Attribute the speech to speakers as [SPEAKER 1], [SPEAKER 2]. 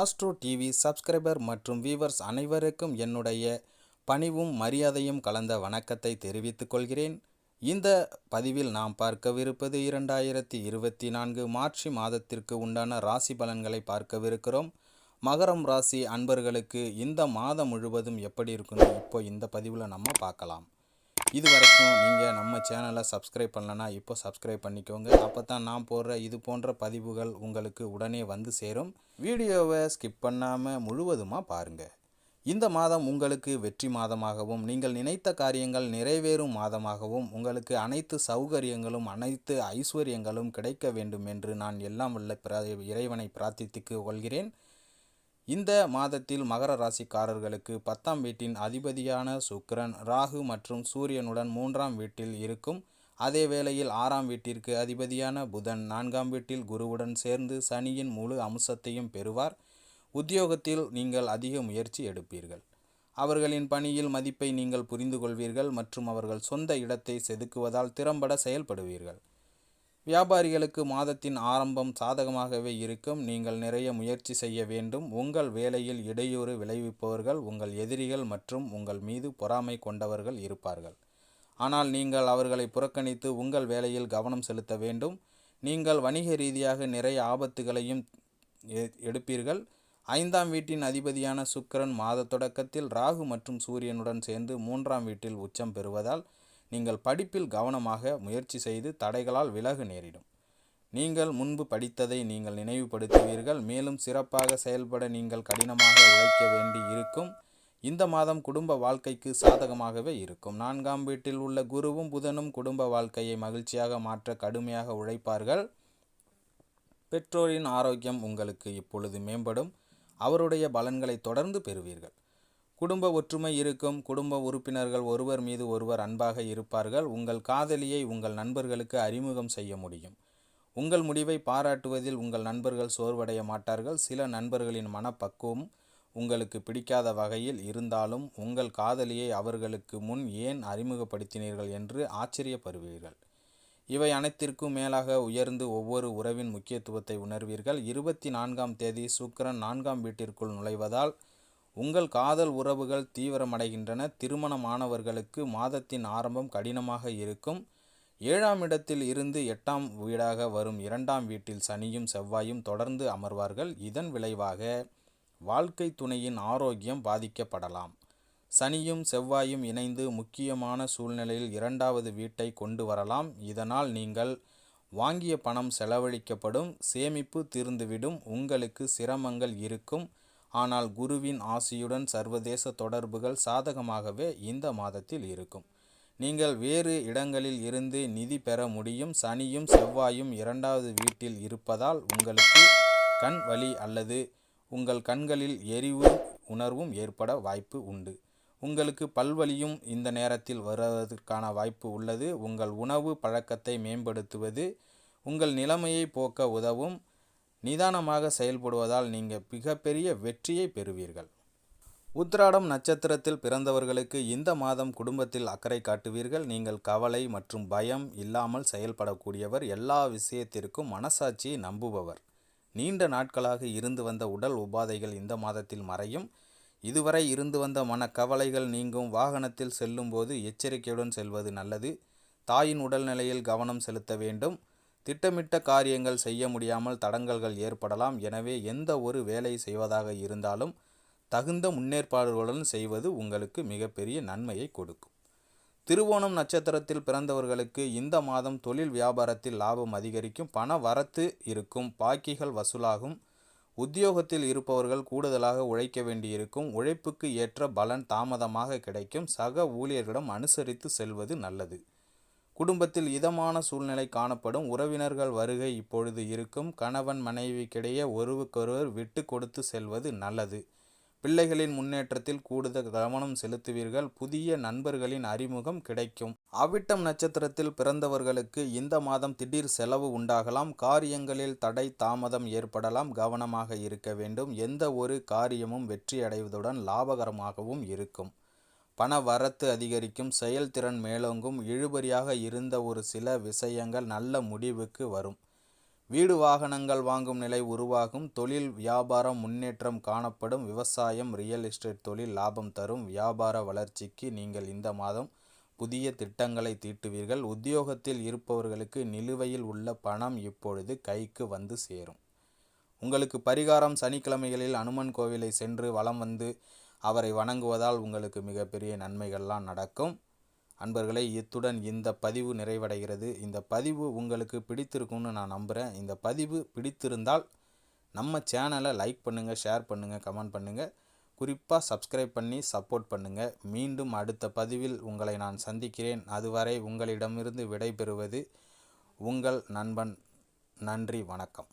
[SPEAKER 1] Astro TV subscriber மற்றும் viewers அனைவருக்கும் என்னுடைய பணிவும் மரியாதையும் கலந்த வணக்கத்தை தெரிவித்துக் கொள்கிறேன். இந்த பதிவில் நாம் பார்க்கவிருப்பது இரண்டாயிரத்தி இருபத்தி நான்கு மார்ச் மாதத்திற்கு உண்டான ராசி பலன்களை பார்க்கவிருக்கிறோம். மகரம் ராசி அன்பர்களுக்கு இந்த மாதம் முழுவதும் எப்படி இருக்குன்னு இப்போ இந்த பதிவில் நம்ம பார்க்கலாம். இது வரைக்கும் நீங்கள் நம்ம சேனலை சப்ஸ்கிரைப் பண்ணலனா இப்போ சப்ஸ்கிரைப் பண்ணிக்கோங்க. அப்போ தான் நான் போடுற இது போன்ற பதிவுகள் உங்களுக்கு உடனே வந்து சேரும். வீடியோவை ஸ்கிப் பண்ணாமல் முழுவதுமாக பாருங்கள் இந்த மாதம் உங்களுக்கு வெற்றி மாதமாகவும் நீங்கள் நினைத்த காரியங்கள் நிறைவேறும் மாதமாகவும் உங்களுக்கு அனைத்து சௌகரியங்களும் அனைத்து ஐஸ்வர்யங்களும் கிடைக்க வேண்டும் என்று நான் எல்லாம் உள்ள இறைவனை பிரார்த்தித்துக் கொள்கிறேன். இந்த மாதத்தில் மகர ராசிக்காரர்களுக்கு பத்தாம் வீட்டின் அதிபதியான சுக்கிரன் ராகு மற்றும் சூரியனுடன் மூன்றாம் வீட்டில் இருக்கும். அதே வேளையில் ஆறாம் வீட்டிற்கு அதிபதியான புதன் நான்காம் வீட்டில் குருவுடன் சேர்ந்து சனியின் முழு அம்சத்தையும் பெறுவார். உத்தியோகத்தில் நீங்கள் அதிக முயற்சி எடுப்பீர்கள். அவர்களின் பணியில் மதிப்பை நீங்கள் புரிந்து கொள்வீர்கள் மற்றும் அவர்கள் சொந்த இடத்தை செதுக்குவதால் திறம்பட செயல்படுவீர்கள். வியாபாரிகளுக்கு மாதத்தின் ஆரம்பம் சாதகமாகவே இருக்கும். நீங்கள் நிறைய முயற்சி செய்ய வேண்டும். உங்கள் வேலையில் இடையூறு விளைவிப்பவர்கள் உங்கள் எதிரிகள் மற்றும் உங்கள் மீது பொறாமை கொண்டவர்கள் இருப்பார்கள். ஆனால் நீங்கள் அவர்களை புறக்கணித்து உங்கள் வேலையில் கவனம் செலுத்த வேண்டும். நீங்கள் வணிக ரீதியாக நிறைய ஆபத்துகளையும் எடுப்பீர்கள். ஐந்தாம் வீட்டின் அதிபதியான சுக்கிரன் மாத தொடக்கத்தில் ராகு மற்றும் சூரியனுடன் சேர்ந்து மூன்றாம் வீட்டில் உச்சம் பெறுவதால் நீங்கள் படிப்பில் கவனமாக முயற்சி செய்து தடைகளால் விலகு நேரிடும். நீங்கள் முன்பு படித்ததை நீங்கள் நினைவுபடுத்துவீர்கள். மேலும் சிறப்பாக செயல்பட நீங்கள் கடினமாக உழைக்க வேண்டி இருக்கும். இந்த மாதம் குடும்ப வாழ்க்கைக்கு சாதகமாகவே இருக்கும். நான்காம் வீட்டில் உள்ள குருவும் புதனும் குடும்ப வாழ்க்கையை மகிழ்ச்சியாக மாற்ற கடுமையாக உழைப்பார்கள். பெற்றோரின் ஆரோக்கியம் உங்களுக்கு இப்பொழுது மேம்படும். அவருடைய பலன்களை தொடர்ந்து பெறுவீர்கள். குடும்ப ஒற்றுமை இருக்கும். குடும்ப உறுப்பினர்கள் ஒருவர் மீது ஒருவர் அன்பாக இருப்பார்கள். உங்கள் காதலியை உங்கள் நண்பர்களுக்கு அறிமுகம் செய்ய முடியும். உங்கள் முடிவை பாராட்டுவதில் உங்கள் நண்பர்கள் சோர்வடைய மாட்டார்கள். சில நண்பர்களின் மனப்பக்குவம் உங்களுக்கு பிடிக்காத வகையில் இருந்தாலும் உங்கள் காதலியை அவர்களுக்கு முன் ஏன் அறிமுகப்படுத்தினீர்கள் என்று ஆச்சரியப்படுவீர்கள். இவை அனைத்திற்கும் மேலாக உயர்ந்து ஒவ்வொரு உறவின் முக்கியத்துவத்தை உணர்வீர்கள். இருபத்தி நான்காம் தேதி சுக்கரன் நான்காம் வீட்டிற்குள் நுழைவதால் உங்கள் காதல் உறவுகள் தீவிரமடைகின்றன. திருமணமானவர்களுக்கு மாதத்தின் ஆரம்பம் கடினமாக இருக்கும். ஏழாம் இடத்தில் இருந்து எட்டாம் வீடாக வரும். இரண்டாம் வீட்டில் சனியும் செவ்வாயும் தொடர்ந்து அமர்வார்கள். இதன் விளைவாக வாழ்க்கை துணையின் ஆரோக்கியம் பாதிக்கப்படலாம். சனியும் செவ்வாயும் இணைந்து முக்கியமான சூழ்நிலையில் இரண்டாவது வீட்டை கொண்டு வரலாம். இதனால் நீங்கள் வாங்கிய பணம் செலவழிக்கப்படும். சேமிப்பு தீர்ந்துவிடும். உங்களுக்கு சிரமங்கள் இருக்கும். ஆனால் குருவின் ஆசியுடன் சர்வதேச தொடர்புகள் சாதகமாகவே இந்த மாதத்தில் இருக்கும். நீங்கள் வேறு இடங்களில் இருந்து நிதி பெற முடியும். சனியும் செவ்வாயும் இரண்டாவது வீட்டில் இருப்பதால் உங்களுக்கு கண் வலி அல்லது உங்கள் கண்களில் எரிவு உணர்வும் ஏற்பட வாய்ப்பு உண்டு. உங்களுக்கு பல்வலியும் இந்த நேரத்தில் வருவதற்கான வாய்ப்பு உள்ளது. உங்கள் உணவு பழக்கத்தை மேம்படுத்துவது உங்கள் நிலைமையை போக்க உதவும் நிதானமாக செயல்படுவதால் நீங்கள் மிகப்பெரிய வெற்றியை பெறுவீர்கள். உத்திராடம் நட்சத்திரத்தில் பிறந்தவர்களுக்கு இந்த மாதம் குடும்பத்தில் அக்கறை காட்டுவீர்கள். நீங்கள் கவலை மற்றும் பயம் இல்லாமல் செயல்படக்கூடியவர் எல்லா விஷயத்திற்கும் மனசாட்சியை நம்புபவர். நீண்ட நாட்களாக இருந்து வந்த உடல் உபாதைகள் இந்த மாதத்தில் மறையும். இதுவரை இருந்து வந்த மனக்கவலைகள் நீங்கும். வாகனத்தில் செல்லும்போது எச்சரிக்கையுடன் செல்வது நல்லது. தாயின் உடல்நிலையில் கவனம் செலுத்த வேண்டும். திட்டமிட்ட காரியங்கள் செய்ய முடியாமல் தடங்கல்கள் ஏற்படலாம். எனவே எந்த ஒரு வேலை செய்வதாக இருந்தாலும் தகுந்த முன்னேற்பாடுகளுடன் செய்வது உங்களுக்கு மிகப்பெரிய நன்மையை கொடுக்கும். திருவோணம் நட்சத்திரத்தில் பிறந்தவர்களுக்கு இந்த மாதம் தொழில் வியாபாரத்தில் லாபம் அதிகரிக்கும் பண வரத்து இருக்கும் பாக்கிகள் வசூலாகும். உத்தியோகத்தில் இருப்பவர்கள் கூடுதலாக உழைக்க வேண்டியிருக்கும். உழைப்புக்கு ஏற்ற பலன் தாமதமாக கிடைக்கும். சக ஊழியர்களிடம் அனுசரித்து செல்வது நல்லது. குடும்பத்தில் இதமான சூழ்நிலை காணப்படும். உறவினர்கள் வருகை இப்பொழுது இருக்கும். கணவன் மனைவிக்கிடையே ஒருவருக்கொருவர் விட்டு கொடுத்து செல்வது நல்லது. பிள்ளைகளின் முன்னேற்றத்தில் கூடுதல் கவனம் செலுத்துவீர்கள். புதிய நண்பர்களின் அறிமுகம் கிடைக்கும். அவிட்டம் நட்சத்திரத்தில் பிறந்தவர்களுக்கு இந்த மாதம் திடீர் செலவு உண்டாகலாம். காரியங்களில் தடை தாமதம் ஏற்படலாம். கவனமாக இருக்க வேண்டும். எந்த ஒரு காரியமும் வெற்றி அடைவதுடன் லாபகரமாகவும் இருக்கும். பண வரத்து அதிகரிக்கும் செயல்திறன் மேலோங்கும் இழுபறியாக இருந்த ஒரு சில விஷயங்கள் நல்ல முடிவுக்கு வரும். வீடு வாகனங்கள் வாங்கும் நிலை உருவாகும் தொழில் வியாபாரம் முன்னேற்றம் காணப்படும் விவசாயம் ரியல் எஸ்டேட் தொழில் லாபம் தரும் வியாபார வளர்ச்சிக்கு நீங்கள் இந்த மாதம் புதிய திட்டங்களை தீட்டுவீர்கள். உத்தியோகத்தில் இருப்பவர்களுக்கு நிலுவையில் உள்ள பணம் இப்பொழுது கைக்கு வந்து சேரும். உங்களுக்கு பரிகாரம் சனிக்கிழமைகளில் அனுமன் கோவிலை சென்று வலம் வந்து அவரை வணங்குவதால் உங்களுக்கு மிகப்பெரிய நன்மைகள்லாம் நடக்கும். அன்பர்களே இத்துடன் இந்த பதிவு நிறைவடைகிறது. இந்த பதிவு உங்களுக்கு பிடித்திருக்கும்னு நான் நம்புகிறேன் இந்த பதிவு பிடித்திருந்தால் நம்ம சேனலை லைக் பண்ணுங்கள் ஷேர் பண்ணுங்கள் கமெண்ட் பண்ணுங்கள் குறிப்பாக சப்ஸ்கிரைப் பண்ணி சப்போர்ட் பண்ணுங்கள் மீண்டும் அடுத்த பதிவில் உங்களை நான் சந்திக்கிறேன். அதுவரை உங்களிடமிருந்து விடைபெறுவது உங்கள் நண்பன். நன்றி வணக்கம்.